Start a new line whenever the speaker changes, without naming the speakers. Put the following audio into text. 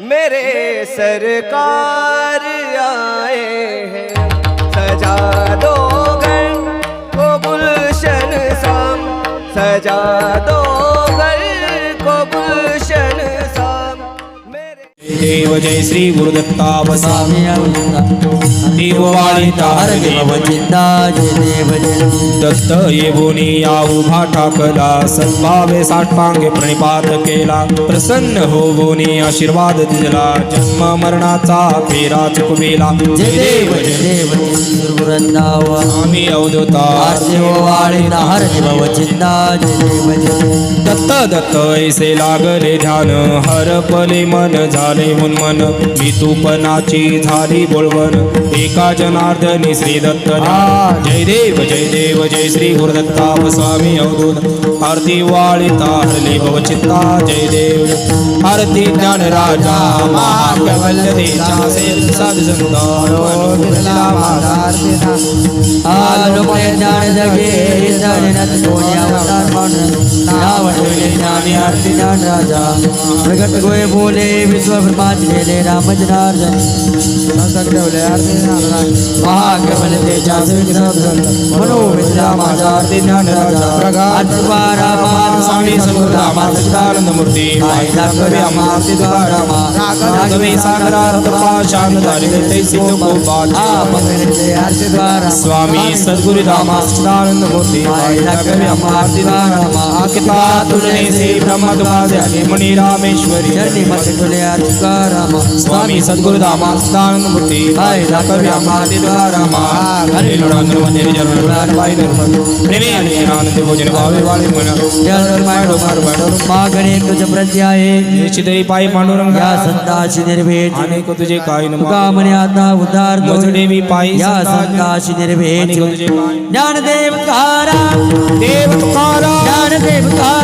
मेरे सरकार आए हैं। सजा दो घर को गुलशन शाम सजा दो
देव जय श्री गुरुदत्ता वसामी देववाळी
देव चिंता जय देव जय।
दत्त येवोनी या उभा ठाकला सद्भावे साष्टांगे प्रणिपात केला। प्रसन्न होवोनी आशीर्वाद दिला। जन्म मरणाचा फेरा चुकवेला।
जय देव जय देव गुरुवृंदाव
आम्ही अवधूता।
देव वाळी हर देव चिंता जय देव जय।
दत्त दत्त ऐसे लागले ध्यान। हर पले मन झाले मुन्मन मी तूपनाची झाली बोलवण. एका जनार्दनी श्री दत्त. जय देव जय देव जय श्री गुरुदत्ता व स्वामी अवधूत. आरती वाळिता हरली भवचित्ता जय देव. आरती ज्ञान राजा महाकवल्यतेच्या सेल साधु संत
नावडले ज्ञानी आरती ज्ञान राजा प्रगट गोय बोले गेले ठेवले आरती महाकमल तेजा मनो विद्या माझा आरती ज्ञान राजा
स्वामी सच्चिदानंद मूर्ती
दाखवे द्वारामा आरती द्वारा
स्वामी सद्गुरुरामा सच्चिदानंद मूर्ती आरती द्वारामा ब्रह्म आणि रामेश्वरी। स्वामी सद्गुरुरामा सच्चिदानंद मूर्ती हरे मंदिर लोडान निर्मल प्रेमी आणि आनंद भोजन भावे मन। मायडो
मागणे तुझ प्रत्याये
निश्चितही पायी पांडुरंग
या संताची निर्भेट
अनेक तुझे काय
म्हणे आता उद्धार
पायी
या
संताची
निर्भेट ज्ञानदेव कारा
देव तुकारा
ज्ञानदेव कारा